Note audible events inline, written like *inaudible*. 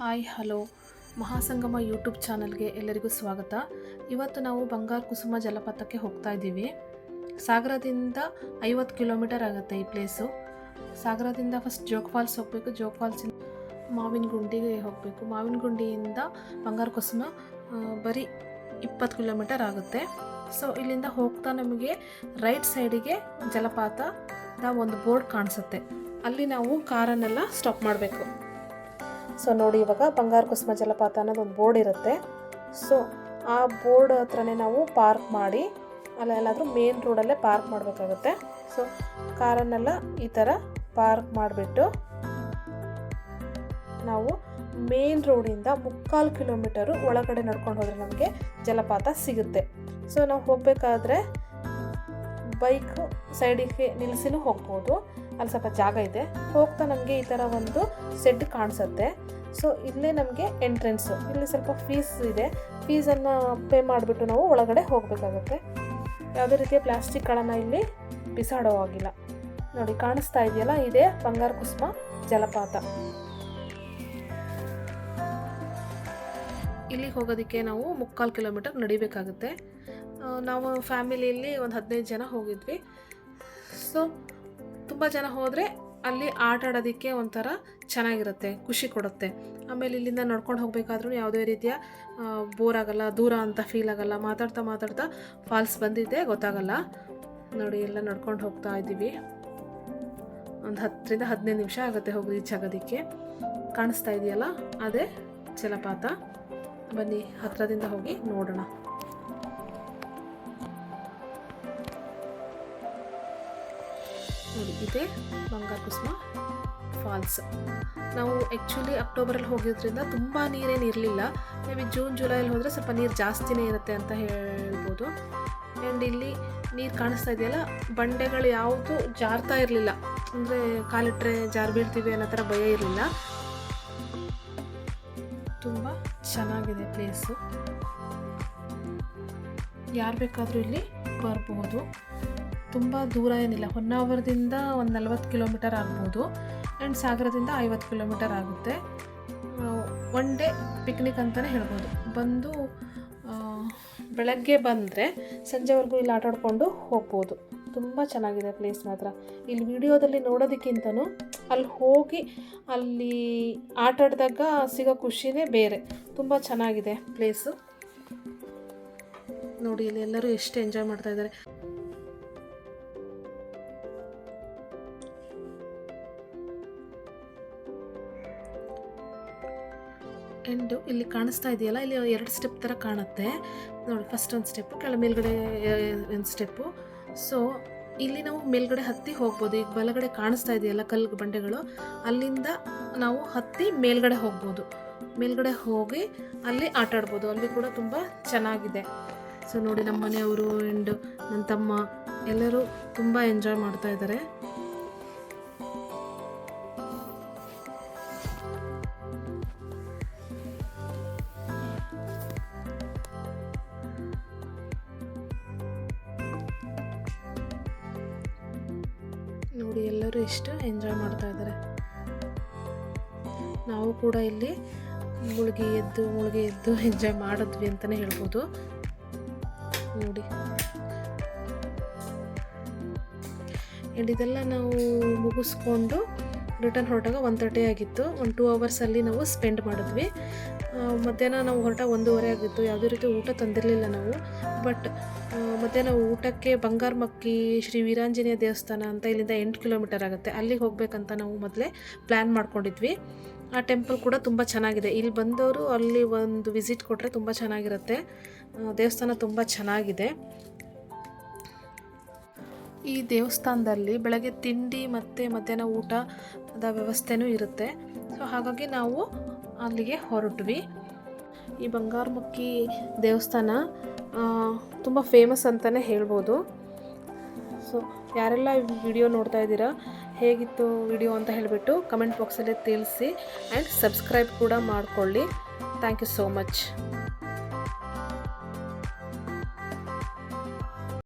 Hi, hello. ಮಹಾಸಂಗಮ YouTube ಚಾನಲ್ಗೆ ಎಲ್ಲರಿಗೂ ಸ್ವಾಗತ. ಇವತ್ತು ನಾವು ಬಂಗಾರ ಕುಸುಮ ಜಲಪಾತಕ್ಕೆ ಹೋಗ್ತಾ ಇದ್ದೀವಿ. ಸಾಗರದಿಂದ ಐವತ್ತು ಕಿಲೋಮೀಟರ್ ಆಗುತ್ತೆ ಈ ಪ್ಲೇಸು. ಸಾಗರದಿಂದ ಫಸ್ಟ್ ಜೋಗ್ ಫಾಲ್ಸ್ ಹೋಗಬೇಕು. ಜೋಗ್ ಫಾಲ್ಸಿಂದ ಮಾವಿನ ಗುಂಡಿಗೆ ಹೋಗಬೇಕು. ಮಾವಿನ ಗುಂಡಿಯಿಂದ ಬಂಗಾರ ಕುಸುಮ ಬರೀ ಇಪ್ಪತ್ತು ಕಿಲೋಮೀಟರ್ ಆಗುತ್ತೆ. ಸೊ, ಇಲ್ಲಿಂದ ಹೋಗ್ತಾ ನಮಗೆ ರೈಟ್ ಸೈಡಿಗೆ ಜಲಪಾತದ ಒಂದು ಬೋರ್ಡ್ ಕಾಣಿಸುತ್ತೆ. ಅಲ್ಲಿ ನಾವು ಕಾರನ್ನೆಲ್ಲ ಸ್ಟಾಪ್ ಮಾಡಬೇಕು. ಸೊ ನೋಡಿ ಇವಾಗ ಬಂಗಾರ ಕುಸುಮ ಜಲಪಾತ ಅನ್ನೋದು ಒಂದು ಬೋರ್ಡ್ ಇರುತ್ತೆ. ಸೊ ಆ ಬೋರ್ಡ್ ಹತ್ರನೇ ನಾವು ಪಾರ್ಕ್ ಮಾಡಿ ಅಲ್ಲೆಲ್ಲಾದರೂ ಮೇನ್ ರೋಡಲ್ಲೇ ಪಾರ್ಕ್ ಮಾಡಬೇಕಾಗುತ್ತೆ. ಸೊ ಕಾರನ್ನೆಲ್ಲ ಈ ಥರ ಪಾರ್ಕ್ ಮಾಡಿಬಿಟ್ಟು ನಾವು ಮೇನ್ ರೋಡಿಂದ ಮುಕ್ಕಾಲು ಕಿಲೋಮೀಟರು ಒಳಗಡೆ ನಡ್ಕೊಂಡು ಹೋದರೆ ನಮಗೆ ಜಲಪಾತ ಸಿಗುತ್ತೆ. ಸೊ ನಾವು ಹೋಗಬೇಕಾದ್ರೆ ಬೈಕ್ ಸೈಡಿಗೆ ನಿಲ್ಲಿಸಿನೂ ಹೋಗ್ಬೋದು. ಅಲ್ಲಿ ಸ್ವಲ್ಪ ಜಾಗ ಇದೆ. ಹೋಗ್ತಾ ನಮಗೆ ಈ ಥರ ಒಂದು ಸೆಡ್ ಕಾಣಿಸುತ್ತೆ. ಸೊ ಇಲ್ಲೇ ನಮಗೆ ಎಂಟ್ರೆನ್ಸು ಇಲ್ಲಿ ಸ್ವಲ್ಪ ಫೀಸ್ ಇದೆ. ಫೀಸನ್ನು ಪೇ ಮಾಡಿಬಿಟ್ಟು ನಾವು ಒಳಗಡೆ ಹೋಗಬೇಕಾಗುತ್ತೆ. ಯಾವುದೇ ರೀತಿಯ ಪ್ಲಾಸ್ಟಿಕ್ಗಳನ್ನು ಇಲ್ಲಿ ಬಿಸಾಡೋ ಆಗಿಲ್ಲ ನೋಡಿ, ಕಾಣಿಸ್ತಾ ಇದೆಯಲ್ಲ? ಇದೇ ಬಂಗಾರ ಕುಸುಮ ಜಲಪಾತ. ಇಲ್ಲಿಗೆ ಹೋಗೋದಕ್ಕೆ ನಾವು ಮುಕ್ಕಾಲು ಕಿಲೋಮೀಟರ್ ನಡಿಬೇಕಾಗುತ್ತೆ. ನಾವು ಫ್ಯಾಮಿಲಿಯಲ್ಲಿ ಒಂದು ಹದಿನೈದು ಜನ ಹೋಗಿದ್ವಿ. ಸೊ ತುಂಬ ಜನ ಹೋದರೆ ಅಲ್ಲಿ ಆಟ ಆಡೋದಕ್ಕೆ ಒಂಥರ ಚೆನ್ನಾಗಿರುತ್ತೆ, ಖುಷಿ ಕೊಡುತ್ತೆ. ಆಮೇಲೆ ಇಲ್ಲಿಂದ ನಡ್ಕೊಂಡು ಹೋಗಬೇಕಾದ್ರೂ ಯಾವುದೇ ರೀತಿಯ ಬೋರ್ ಆಗಲ್ಲ, ದೂರ ಅಂತ ಫೀಲ್ ಆಗಲ್ಲ. ಮಾತಾಡ್ತಾ ಮಾತಾಡ್ತಾ ಫಾಲ್ಸ್ ಬಂದಿದ್ದೆ ಗೊತ್ತಾಗಲ್ಲ. ನೋಡಿ, ಎಲ್ಲ ನಡ್ಕೊಂಡು ಹೋಗ್ತಾ ಇದ್ದೀವಿ. ಒಂದು ಹತ್ತರಿಂದ ಹದಿನೈದು ನಿಮಿಷ ಆಗುತ್ತೆ ಹೋಗಿ ರೀಚ್ ಆಗೋದಕ್ಕೆ. ಕಾಣಿಸ್ತಾ ಇದೆಯಲ್ಲ? ಅದೇ ಜಲಪಾತ. ಬನ್ನಿ, ಹತ್ತಿರದಿಂದ ಹೋಗಿ ನೋಡೋಣ. ಇದೇ, ಬಂಗಾರ ಕುಸುಮ ಫಾಲ್ಸ್. ನಾವು ಆ್ಯಕ್ಚುಲಿ ಅಕ್ಟೋಬರಲ್ಲಿ ಹೋಗಿದ್ರಿಂದ ತುಂಬ ನೀರೇನು ಇರಲಿಲ್ಲ. ಮೇ ಬಿ ಜೂನ್ ಜುಲೈಲಿ ಹೋದರೆ ಸ್ವಲ್ಪ ನೀರು ಜಾಸ್ತಿನೇ ಇರುತ್ತೆ ಅಂತ ಹೇಳ್ಬೋದು. ಆ್ಯಂಡ್ ಇಲ್ಲಿ ನೀರು ಕಾಣಿಸ್ತಾ ಇದೆಯಲ್ಲ, ಬಂಡೆಗಳು ಯಾವುದು ಜಾರ್ತಾ ಇರಲಿಲ್ಲ. ಅಂದರೆ ಕಾಲಿಟ್ರೆ ಜಾರು ಬೀಳ್ತೀವಿ ಅನ್ನೋ ಥರ ಭಯ ಇರಲಿಲ್ಲ. ತುಂಬ ಚೆನ್ನಾಗಿದೆ ಪ್ಲೇಸು ಯಾರು ಬೇಕಾದರೂ ಇಲ್ಲಿ ಬರ್ಬೋದು. ತುಂಬ ದೂರ ಏನಿಲ್ಲ. ಹೊನ್ನಾವರದಿಂದ ಒಂದು ನಲ್ವತ್ತು ಕಿಲೋಮೀಟರ್ ಆಗ್ಬೋದು. ಆ್ಯಂಡ್ ಸಾಗರದಿಂದ ಐವತ್ತು ಕಿಲೋಮೀಟರ್ ಆಗುತ್ತೆ. ಒನ್ ಡೇ ಪಿಕ್ನಿಕ್ ಅಂತಲೇ ಹೇಳ್ಬೋದು. ಬಂದು ಬೆಳಗ್ಗೆ ಬಂದರೆ ಸಂಜೆವರೆಗೂ ಇಲ್ಲಿ ಆಟಾಡ್ಕೊಂಡು ಹೋಗ್ಬೋದು. ತುಂಬ ಚೆನ್ನಾಗಿದೆ ಪ್ಲೇಸ್ ಮಾತ್ರ. ಇಲ್ಲಿ ವಿಡಿಯೋದಲ್ಲಿ ನೋಡೋದಕ್ಕಿಂತನೂ ಅಲ್ಲಿ ಹೋಗಿ ಅಲ್ಲಿ ಆಟಾಡಿದಾಗ ಸಿಗೋ ಖುಷಿನೇ ಬೇರೆ. ತುಂಬ ಚೆನ್ನಾಗಿದೆ ಪ್ಲೇಸು ನೋಡಿ, ಇಲ್ಲಿ ಎಲ್ಲರೂ ಎಷ್ಟು ಎಂಜಾಯ್ ಮಾಡ್ತಾ ಆ್ಯಂಡ್ ಇಲ್ಲಿ ಕಾಣಿಸ್ತಾ ಇದೆಯಲ್ಲ? ಇಲ್ಲಿ ಎರಡು ಸ್ಟೆಪ್ ಥರ ಕಾಣುತ್ತೆ. ನೋಡಿ ಫಸ್ಟ್ ಒಂದು ಸ್ಟೆಪ್ ಕೆಳ ಮೇಲ್ಗಡೆ ಒಂದು ಸ್ಟೆಪ್ಪು ಸೊ ಇಲ್ಲಿ ನಾವು ಮೇಲ್ಗಡೆ ಹತ್ತಿ ಹೋಗ್ಬೋದು. ಈಗ ಬಲಗಡೆ ಕಾಣಿಸ್ತಾ ಇದೆಯಲ್ಲ ಕಲ್ಲು ಬಂಡೆಗಳು? ಅಲ್ಲಿಂದ ನಾವು ಹತ್ತಿ ಮೇಲ್ಗಡೆ ಹೋಗ್ಬೋದು. ಮೇಲ್ಗಡೆ ಹೋಗಿ ಅಲ್ಲಿ ಆಟ ಆಡ್ಬೋದು. ಅಲ್ಲಿ ಕೂಡ ತುಂಬ ಚೆನ್ನಾಗಿದೆ. ಸೊ ನೋಡಿ, ನಮ್ಮ ಮನೆಯವರು ಆ್ಯಂಡ್ ನನ್ನ ತಮ್ಮ ಎಲ್ಲರೂ ತುಂಬ ಎಂಜಾಯ್ ಮಾಡ್ತಾ ಇದ್ದಾರೆ. ನೋಡಿ ಎಲ್ಲರೂ ಇಷ್ಟು ಎಂಜಾಯ್ ಮಾಡ್ತಾ ಇದ್ದಾರೆ. ನಾವು ಕೂಡ ಇಲ್ಲಿ ಮುಳುಗಿ ಎದ್ದು ಮುಳುಗಿ ಎದ್ದು *laughs* ಎಂಜಾಯ್ ಮಾಡಿದ್ವಿ ಅಂತಲೇ ಹೇಳ್ಬೋದು. ನೋಡಿ. ಆ್ಯಂಡ್ ಇದೆಲ್ಲ ನಾವು ಮುಗಿಸ್ಕೊಂಡು ರಿಟರ್ನ್ ಹೊರಟಾಗ ಒನ್ ತರ್ಟಿ ಆಗಿತ್ತು. ಒಂದು ಟೂ ಅವರ್ಸಲ್ಲಿ ನಾವು ಸ್ಪೆಂಡ್ ಮಾಡಿದ್ವಿ. ಮಧ್ಯಾಹ್ನ ನಾವು ಹೊರಟ ಒಂದೂವರೆ ಆಗಿತ್ತು. ಯಾವುದೇ ರೀತಿ ಊಟ ತಂದಿರಲಿಲ್ಲ ನಾವು. ಬಟ್ ಮಧ್ಯಾಹ್ನ ಊಟಕ್ಕೆ ಬಂಗಾರ ಮಕ್ಕಿ, ಶ್ರೀ ವೀರಾಂಜನೇಯ ದೇವಸ್ಥಾನ ಅಂತ ಇಲ್ಲಿಂದ ಎಂಟು ಕಿಲೋಮೀಟರ್ ಆಗುತ್ತೆ. ಅಲ್ಲಿಗೆ ಹೋಗಬೇಕಂತ ನಾವು ಮೊದಲೇ ಪ್ಲ್ಯಾನ್ ಮಾಡ್ಕೊಂಡಿದ್ವಿ. ಆ ಟೆಂಪಲ್ ಕೂಡ ತುಂಬ ಚೆನ್ನಾಗಿದೆ. ಇಲ್ಲಿ ಬಂದವರು ಅಲ್ಲಿ ಒಂದು ವಿಸಿಟ್ ಕೊಟ್ಟರೆ ತುಂಬ ಚೆನ್ನಾಗಿರುತ್ತೆ. ದೇವಸ್ಥಾನ ತುಂಬ ಚೆನ್ನಾಗಿದೆ. ಈ ದೇವಸ್ಥಾನದಲ್ಲಿ ಬೆಳಗ್ಗೆ ತಿಂಡಿ ಮತ್ತು ಮಧ್ಯಾಹ್ನ ಊಟದ ವ್ಯವಸ್ಥೆನೂ ಇರುತ್ತೆ. ಸೊ ಹಾಗಾಗಿ ನಾವು ಅಲ್ಲಿಗೆ ಹೊರಟ್ವಿ. ಈ ಬಂಗಾರಮುಖಿ ದೇವಸ್ಥಾನ ತುಂಬ ಫೇಮಸ್ ಅಂತಲೇ ಹೇಳ್ಬೋದು. ಸೊ ಯಾರೆಲ್ಲ ವಿಡಿಯೋ ನೋಡ್ತಾ ಇದ್ದೀರಾ, ಹೇಗಿತ್ತು ವಿಡಿಯೋ ಅಂತ ಹೇಳಿಬಿಟ್ಟು ಕಮೆಂಟ್ ಬಾಕ್ಸಲ್ಲೇ ತಿಳಿಸಿ. ಆ್ಯಂಡ್ ಸಬ್ಸ್ಕ್ರೈಬ್ ಕೂಡ ಮಾಡಿಕೊಳ್ಳಿ. Thank you so much